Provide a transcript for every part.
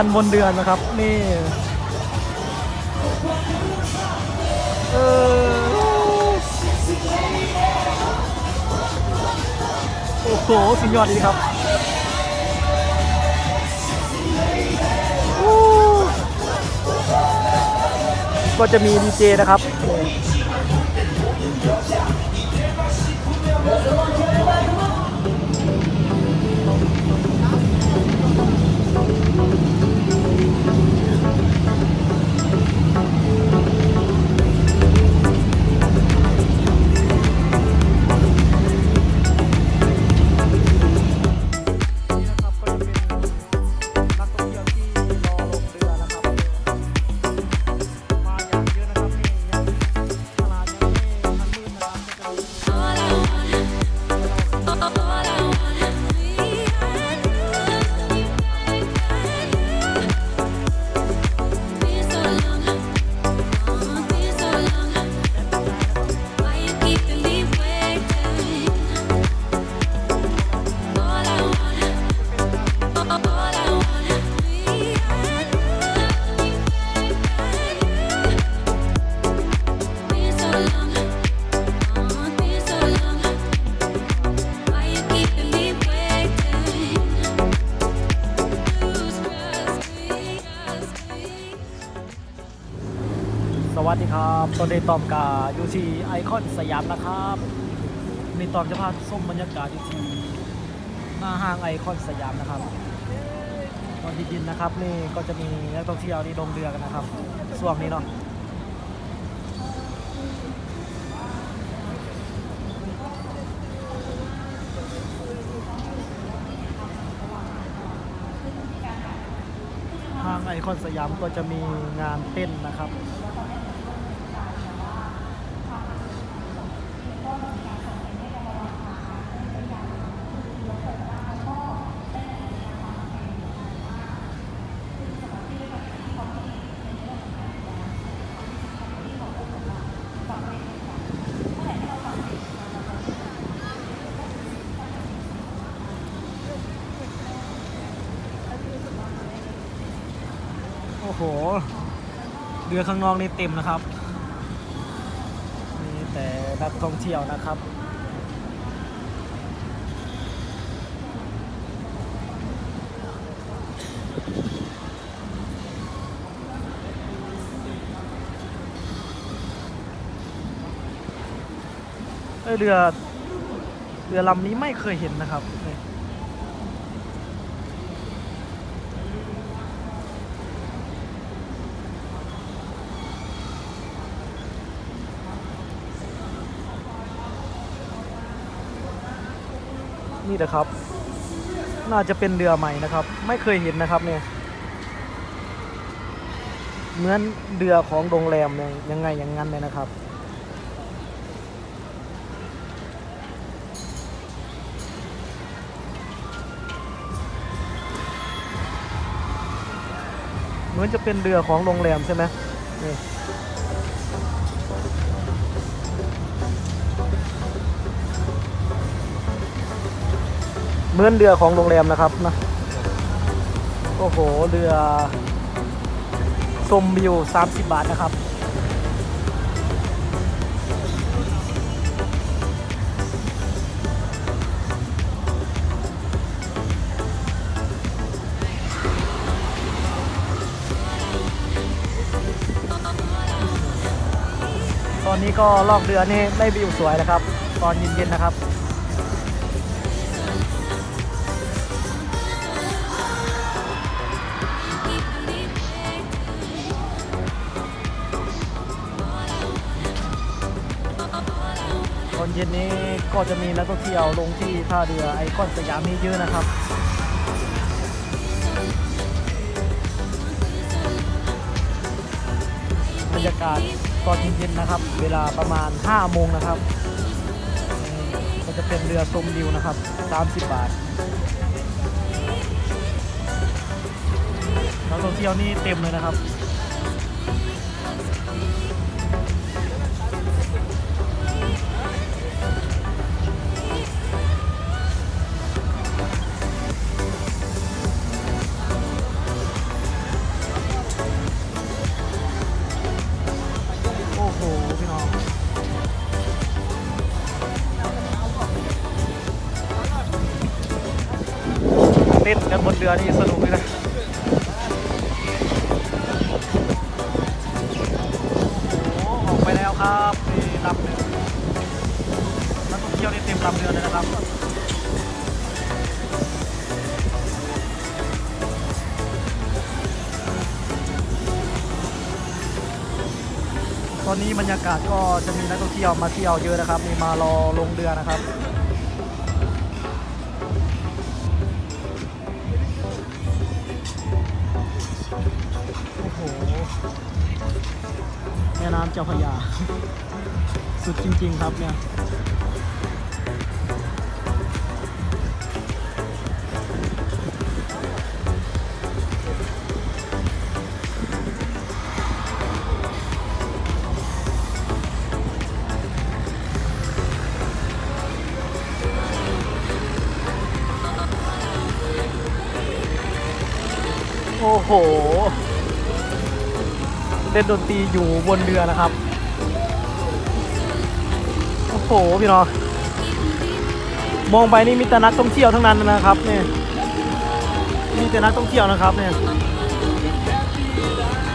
กันบนเดือนนะครับ นี่เออโอ้โหสุดยอดดีครับก็จะมีดีเจนะครับ ตอนนี้ตอมกาอยู่ที่ไอคอนสยามนะครับมีตอมจะพาส้มบรรยากาศอยู่ที่หน้าห้างไอคอนสยามนะครับ ตอนที่ยินนะครับนี่ก็จะมีนักท่องเที่ยวที่ลงเรือกันนะครับช่วงนี้เนาะห้างไอคอนสยามก็จะมีงานเต้นนะครับ โอ้โห เรือข้างนอกนี่เต็มนะครับมีแต่นักท่องเที่ยวนะครับเอ้เรือเรือลำนี้ไม่เคยเห็นนะครับ นี่นะครับ น่าจะเป็นเรือใหม่นะครับ ไม่เคยเห็นนะครับเนี่ยเหมือนเรือของโรงแรมเนี่ยยังไงอย่างนั้นเลยนะครับเหมือนจะเป็นเรือของโรงแรมใช่ไหมนี่ เหมือนเรือของโรงแรมนะครับนะโอ้โหเรือชมวิว30 บาทนะครับ ตอนนี้ก็ลอกเรือนี่ได้วิวสวยนะครับ ตอนเย็นๆนะครับ ตอนเย็นนี้ก็จะมีนักท่องเที่ยวลงที่ท่าเรือไอคอนสยามนี้เยอะนะครับบรรยากาศตอนเย็นๆนะครับ เวลาประมาณ 5 โมงนะครับก็จะเป็นเรือชมวิวนะครับ 30 บาทนักท่องเที่ยวนี่เต็มเลยนะครับ เรือนี่สนุกเลยนะโอ้ออกไปแล้วครับนี่ลำหนึ่งนักท่องเที่ยวนี่เต็มลำเรือเลยนะครับตอนนี้บรรยากาศก็จะมีนักท่องเที่ยวมาเที่ยวเยอะนะครับ มีมารอลงเรือนะครับ โอ้โห แม่น้ำเจ้าพระยา สุดจริง ๆ ครับเนี่ย โอ้โห เล่นดนตรีอยู่บนเรือนะครับ โอ้โห พี่น้อง มองไปนี่มีแต่นักท่องเที่ยวทั้งนั้นนะครับเนี่ย มีแต่นักท่องเที่ยวนะครับเนี่ย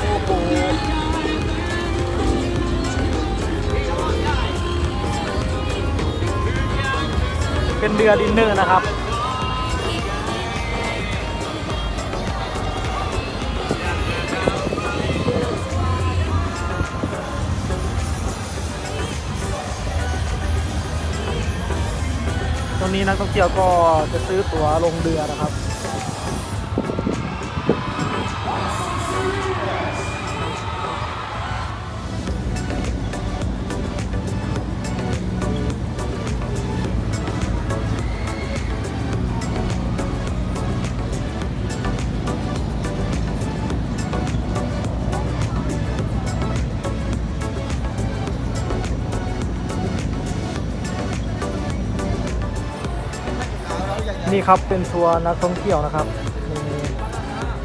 โอ้โหเป็นเรือดินเนอร์นะครับ ตอนนี้นักท่องเที่ยวก็จะซื้อตั๋วลงเรือนะครับ นี่ครับเป็นทัวร์นักท่องเที่ยวนะครับนี่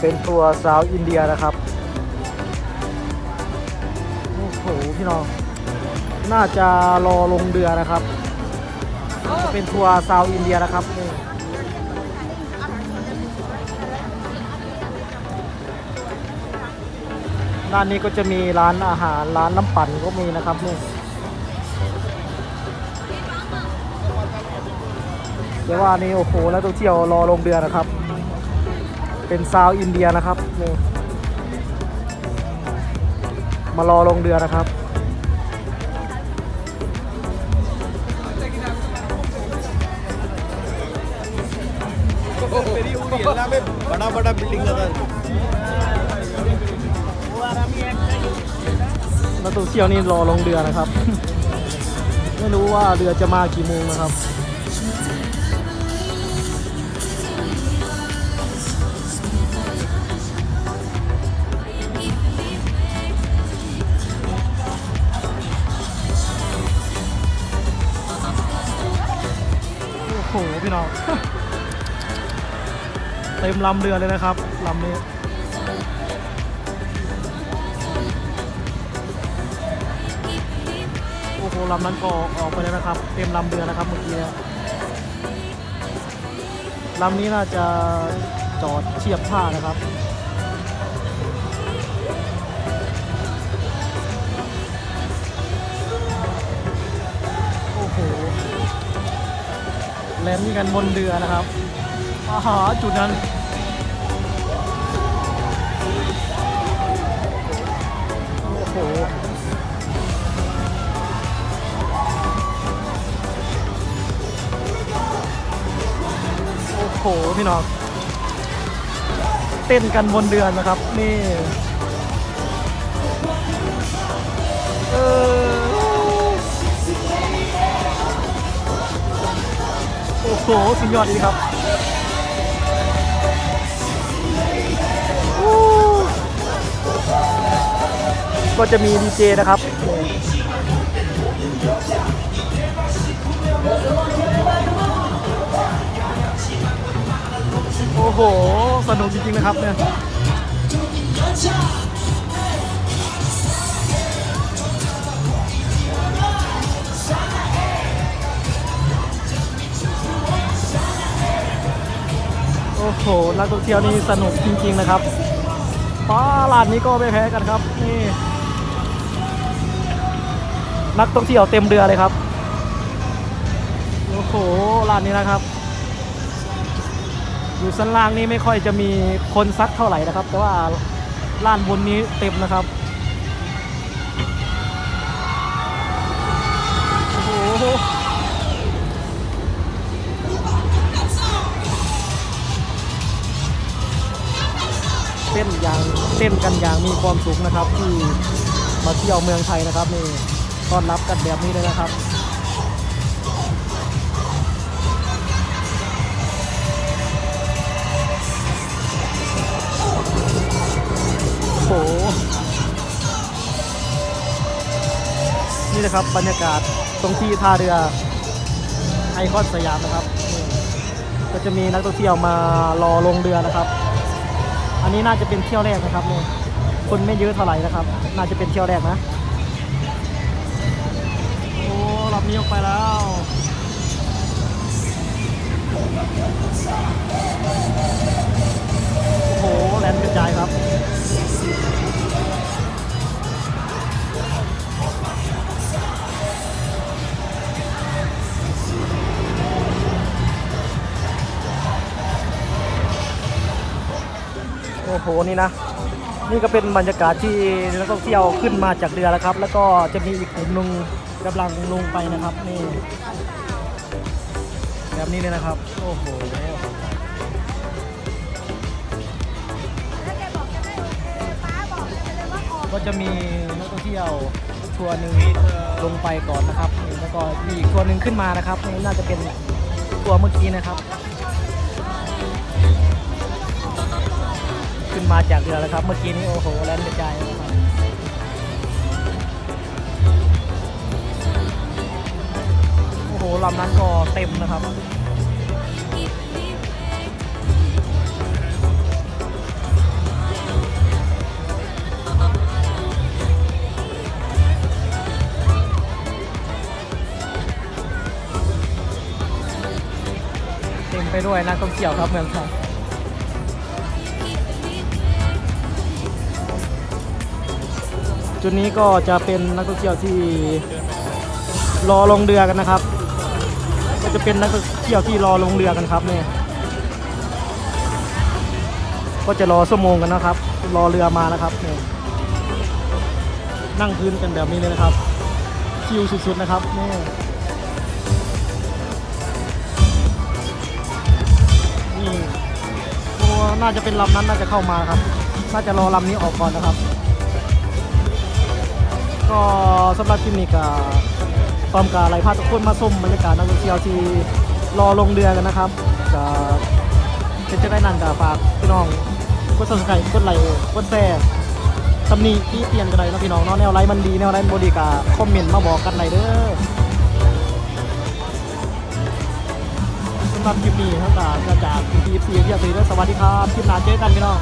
เป็นทัวร์สาวอินเดียนะครับโอ้โหพี่น้องน่าจะรอลงเรือนะครับจะเป็นทัวร์สาวอินเดียนะครับนี่ด้านนี้ก็จะมีร้านอาหารร้านน้ำปั่นก็มีนะครับนี่ แต่ว่านี่โอ้โหนักท่องเที่ยวรอลงเรือนะครับ เป็นซาวอินเดียนะครับนี่มารอลงเรือนะครับบดาบดาบิลิงกันนักท่องเที่ยวนี่รอลงเรือนะครับ ไม่รู้ว่าเรือจะมากี่โมงนะครับ โหพี่น้อง เต็มลำเรือเลยนะครับลำนี้โอ้โหลำนั้นก็ออกไปแล้วนะครับ เต็มลำเรือนะครับเมื่อกี้ลำนี้น่าจะจอดเทียบท่านะครับ แลนด์กันบนเรือนะครับอาหาจุดนั้นโอ้โหโอ้โหพี่น้องเต้นกันบนเรือนนะครับนี่ โหสุดยอดดีครับก็จะมีดีเจนะครับ โอ้โห สนุกจริงๆนะครับเนี่ย โอ้โหนักท่องเที่ยวนี่สนุกจริง ๆ นะครับฟ้าลานนี้ก็ไม่แพ้กันครับนี่นักท่องเที่ยวเต็มเรือเลยครับโอ้โหลานนี้นะครับ อยู่ชั้นล่างนี่ไม่ค่อยจะมีคนซักเท่าไหร่นะครับ แต่ว่าลานบนนี้เต็มนะครับ เต้นอย่างเต้นกันอย่างมีความสุขนะครับ ที่มาเที่ยวเมืองไทยนะครับนี่ต้อนรับกันแบบนี้เลยนะครับโหนี่นะครับบรรยากาศตรงที่ท่าเรือไอคอนสยามนะครับ ก็จะมีนักท่องเที่ยวมารอลงเรือนะครับ อันนี้น่าจะเป็นเที่ยวแรกนะครับนี่คนไม่เยอะเท่าไหร่นะครับ น่าจะเป็นเที่ยวแรกนะ โอ้ลำนี้ออกไปแล้วโอ้โหแลนกระจายครับ อ้โหนี่นะ นี่ก็เป็นบรรยากาศที่นักท่องเที่ยวขึ้นมาจากเรือแล้วครับ แล้วก็จะมีอีกกลุ่มหนึงกำลังลงไปนะครับนี่แบบนี้เลยนะครับ โอ้โหก็จะมีนักท่องเที่ยวทัวร์หนึ่งลงไปก่อนนะครับนี่แล้วก็มีอีกทัวร์หนึ่งขึ้นมานะครับนี่น่าจะเป็นทัวร์เมื่อกี้นะครับ ขึ้นมาจากเรือแล้วครับ เมื่อกี้นี้โอ้โหแล่นกระจายเลยครับโอ้โหลำนั้นก็เต็มนะครับเต็มไปด้วยนักท่องเที่ยวครับเมืองไทย จุดนี้ก็จะเป็นนักท่องเที่ยวที่รอลงเรือกันนะครับ ก็จะเป็นนักท่องเที่ยวที่รอลงเรือกันครับเนี่ยก็จะรอชั่วโมงกันนะครับ รอเรือมานะครับเนี่ยนั่งพื้นกันแบบนี้เลยนะครับชิลสุดๆนะครับนี่นี่โอ้น่าจะเป็นลำนั้นน่าจะเข้ามาครับ น่าจะรอลำนี้ออกก่อนนะครับ ก็สำหรับคลิปนี้ก็พร้อมกับไลฟ์พาทุกคนมาชมบรรยากาศนักท่องเที่ยวที่รอลงเรือกันนะครับก็เป็นจะได้นั่นก็ฝากพี่น้องกดซับสไครกดไลค์กดแชร์ตำหนิที่เปลี่ยนกันเลยนะพี่น้องเนาะแนวไลฟ์มันดีแนวไลฟ์บดีก็คอมเมนต์มาบอกกันเลยเด้อสำหรับคลิปนี้ทั้งจากจากทีพีซีเที่ยวสีและสวัสดีครับคลิปหน้าเจอกันพี่น้อง